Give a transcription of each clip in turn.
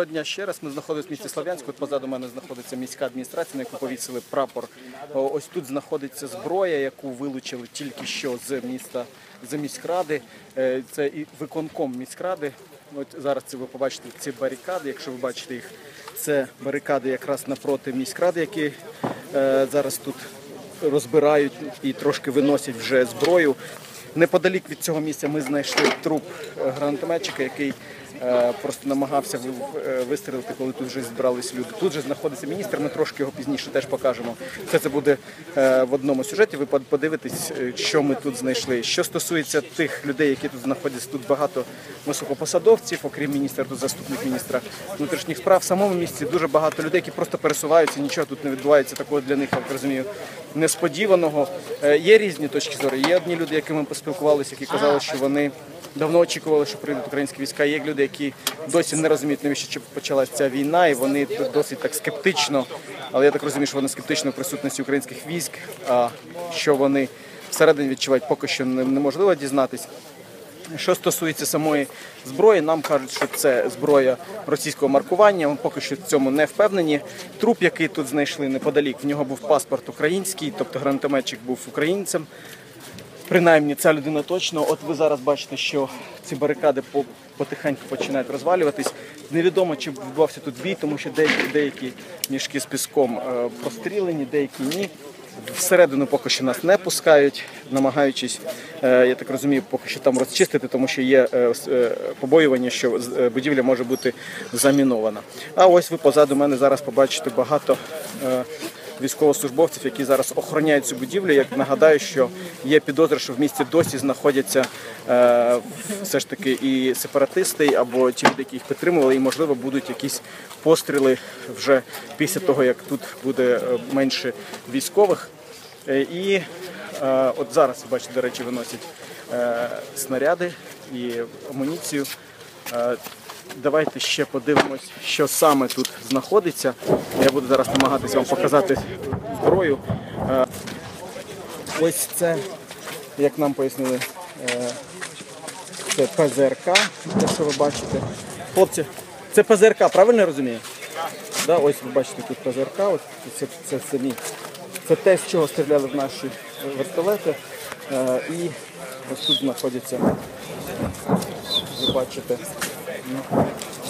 Доброго дня ще раз. Ми знаходимося в місті Слов'янську. Позаду мене знаходиться міська адміністрація, на яку повісили прапор. Ось тут знаходиться зброя, яку вилучили тільки що з міста з міськради. Е, Це і виконком міськради. От зараз це ви побачите ці барикади. Якщо ви бачите їх, це барикади якраз напроти міськради, які е, зараз тут розбирають і трошки виносять вже зброю. Неподалік від цього місця ми знайшли труп е, гранатометчика, який просто намагався е, вистрілити, коли тут вже зібрались люди. Тут же знаходиться міністр. Ми трошки його пізніше теж покажемо. Все це буде е, в одному сюжеті. Ви под- подивитесь, е, що ми тут знайшли. Що стосується тих людей, які тут знаходяться, тут багато високопосадовців, окрім міністра, тут заступник міністра внутрішніх справ. В самому місці дуже багато людей, які просто пересуваються. Нічого тут не відбувається такого для них, я розумію, несподіваного. Е, Є різні точки зору. Є одні люди, якими ми поспілкувалися, які казали, що вони давно очікували, що прийдуть українські війська. Є люди, які досі не розуміють, навіщо почалася ця війна, і вони досить так скептично. Але я так розумію, що вони скептично в присутності українських військ. А що вони всередині відчувають, поки що неможливо дізнатись. Що стосується самої зброї, нам кажуть, що це зброя російського маркування. Ми поки що в цьому не впевнені. Труп, який тут знайшли неподалік, в нього був паспорт український, тобто гранатометчик був українцем. Принаймні, ця людина точно. От ви зараз бачите, що ці барикади потихеньку починають розвалюватись. Невідомо, чи відбувався тут бій, тому що деякі, деякі мішки з піском е, прострілені, деякі ні. Всередину поки що нас не пускають, намагаючись, е, я так розумію, поки що там розчистити, тому що є е, е, побоювання, що будівля може бути замінована. А ось ви позаду мене зараз побачите багато військовослужбовців, які зараз охороняють цю будівлю. Я нагадаю, що є підозри, що в місті досі знаходяться е, все ж таки і сепаратисти, або ті люди, які їх підтримували, і можливо будуть якісь постріли вже після того, як тут буде е, менше військових. Е, І е, от зараз, бачите, до речі, виносять е, снаряди і амуніцію. Давайте ще подивимось, що саме тут знаходиться. Я буду зараз намагатися вам показати зброю. Е, Ось це, як нам пояснили, е, це ПЗРК, те, що ви бачите. Хлопці, це ПЗРК, правильно я розумію? Да, ось ви бачите тут ПЗРК, ось це, це самі. Це те, з чого стріляли в наші вертолети. Е, І ось тут знаходяться, ви бачите,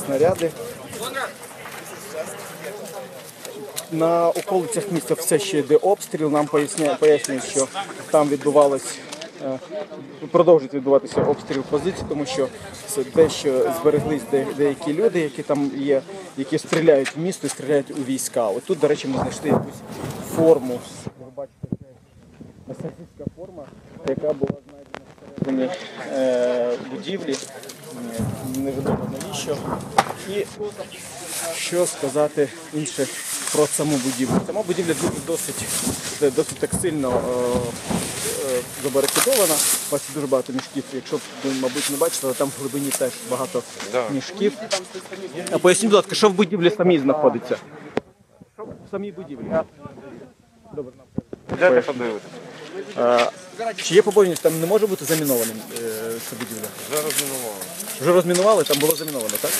снаряди. На околицях міста все ще йде обстріл. Нам пояснюють, що там відбувалось, е, продовжують відбуватися обстріл позицій, тому що це дещо збереглись деякі люди, які там є, які стріляють в місто і стріляють у війська. От тут, до речі, ми знайшли якусь форму. Ви бачите, це форма, яка була всередині е, будівлі. Е, Невідомо навіщо. І що сказати інше про саму будівлю. Сама будівля дуже досить, досить так сильно е, е, забарикадована. Бачите, дуже багато мішків. Якщо б ви, мабуть, не бачили, але там в глибині теж багато мішків. А поясніть, будь ласка, що в будівлі самій знаходиться? Що в самій будівлі? Добре. Дайте подивитися. Чи є побоювання, що там не може бути замінованим е, ця будівля? Вже розмінували. Вже розмінували, там було заміновано, так?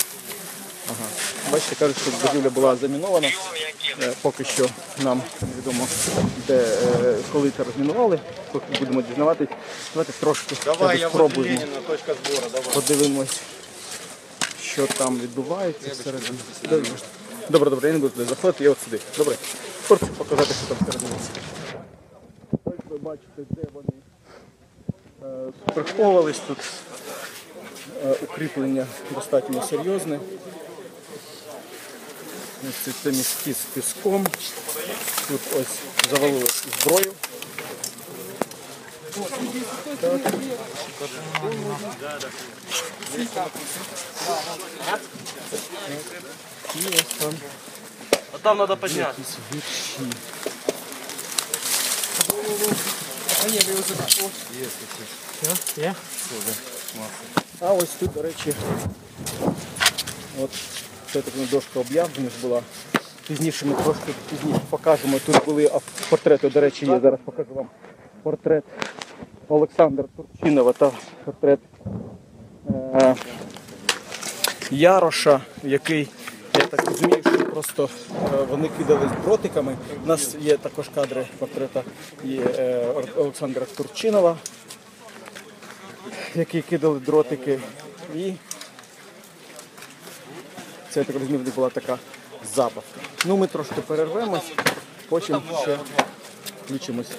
Ага. Бачите, кажуть, що будівля була замінована. Е, Поки що нам невідомо, де, е, коли це розмінували. Поки будемо дізнаватись. Давайте трошки Давай, я спробуємо. Точка давай. Подивимось, що там відбувається всередині. Добре, добре, добре, я не буду туди заходити, я от сюди. Добре. Хочу показати, що там всередині. Бачите, де вони е, приховувались тут. Е, Укріплення достатньо серйозне. Ось це, містки з піском. Тут ось завалили зброю. Так. І ось там А там А ось тут, до речі, от це така дошка об'яв, в була. Пізніше ми трошки пізніше покажемо. Тут були портрети, до речі, є. Зараз покажу вам портрет Олександра Турчинова та портрет е, Яроша, який я так розумію, що просто е, вони кидали з дротиками. У нас є також кадри портрета е, Олександра Турчинова, які кидали дротики. І це, я так розумію, була така забавка. Ну, ми трошки перервемось, потім ще включимось.